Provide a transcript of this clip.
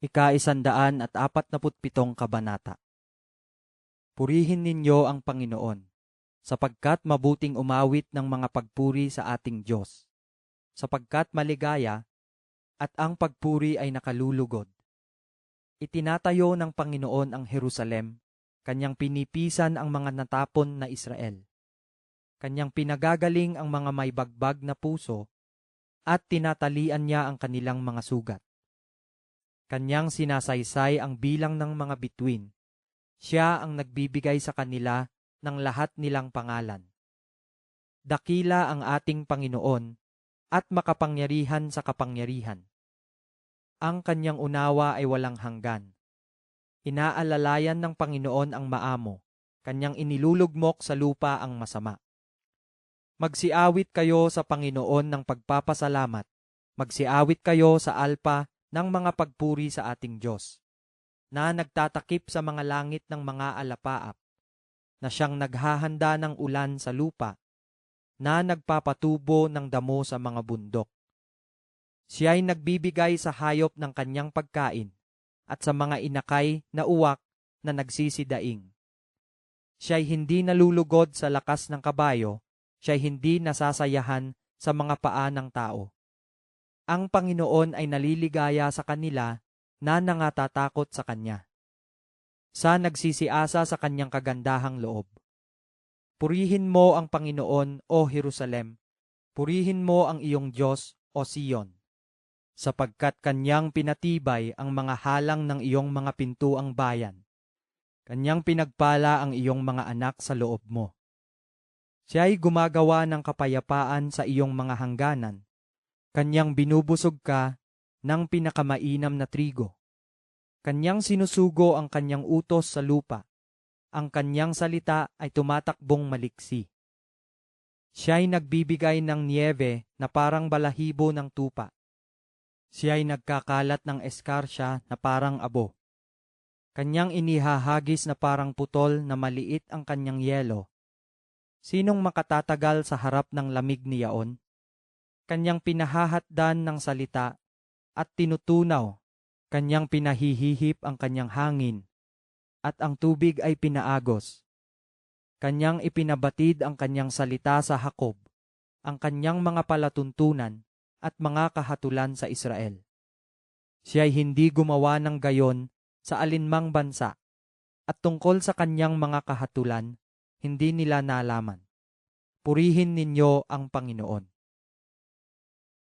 Ika-isandaan at apat na putpitong kabanata. Purihin ninyo ang Panginoon, sapagkat mabuting umawit ng mga pagpuri sa ating Diyos, sapagkat maligaya at ang pagpuri ay nakalulugod. Itinatayo ng Panginoon ang Jerusalem, kanyang pinipisan ang mga natapon na Israel. Kanyang pinagagaling ang mga may bagbag na puso at tinatalian niya ang kanilang mga sugat. Kanyang sinasaysay ang bilang ng mga bituin. Siya ang nagbibigay sa kanila ng lahat nilang pangalan. Dakila ang ating Panginoon at makapangyarihan sa kapangyarihan. Ang kanyang unawa ay walang hanggan. Inaalalayan ng Panginoon ang maamo, kanyang inilulugmok sa lupa ang masama. Magsiawit kayo sa Panginoon ng pagpapasalamat. Magsiawit kayo sa alpa ng mga pagpuri sa ating Diyos, na nagtatakip sa mga langit ng mga alapaap, na siyang naghahanda ng ulan sa lupa, na nagpapatubo ng damo sa mga bundok. Siya'y nagbibigay sa hayop ng kanyang pagkain at sa mga inakay na uwak na nagsisidaing. Siya'y hindi nalulugod sa lakas ng kabayo, siya'y hindi nasasayahan sa mga paa ng tao ang Panginoon ay naliligaya sa kanila na nangatatakot sa Kanya. Sa nagsisiasa sa Kanyang kagandahang loob. Purihin mo ang Panginoon, O Jerusalem. Purihin mo ang iyong Diyos, O Sion. Sapagkat Kanyang pinatibay ang mga halang ng iyong mga pintuang bayan. Kanyang pinagpala ang iyong mga anak sa loob mo. Siya'y gumagawa ng kapayapaan sa iyong mga hangganan Kanyang binubusog ka ng pinakamainam na trigo. Kanyang sinusugo ang kanyang utos sa lupa. Ang kanyang salita ay tumatakbong maliksi. Siya'y nagbibigay ng niebe na parang balahibo ng tupa. Siya'y nagkakalat ng eskarsya na parang abo. Kanyang inihahagis na parang putol na maliit ang kanyang yelo. Sinong makatatagal sa harap ng lamig ni Yaon? Kanyang pinahahatdan ng salita at tinutunaw, kanyang pinahihihip ang kanyang hangin, at ang tubig ay pinaagos. Kanyang ipinabatid ang kanyang salita sa Hakob, ang kanyang mga palatuntunan at mga kahatulan sa Israel. Siya'y hindi gumawa ng gayon sa alinmang bansa, at tungkol sa kanyang mga kahatulan, hindi nila nalaman. Purihin ninyo ang Panginoon.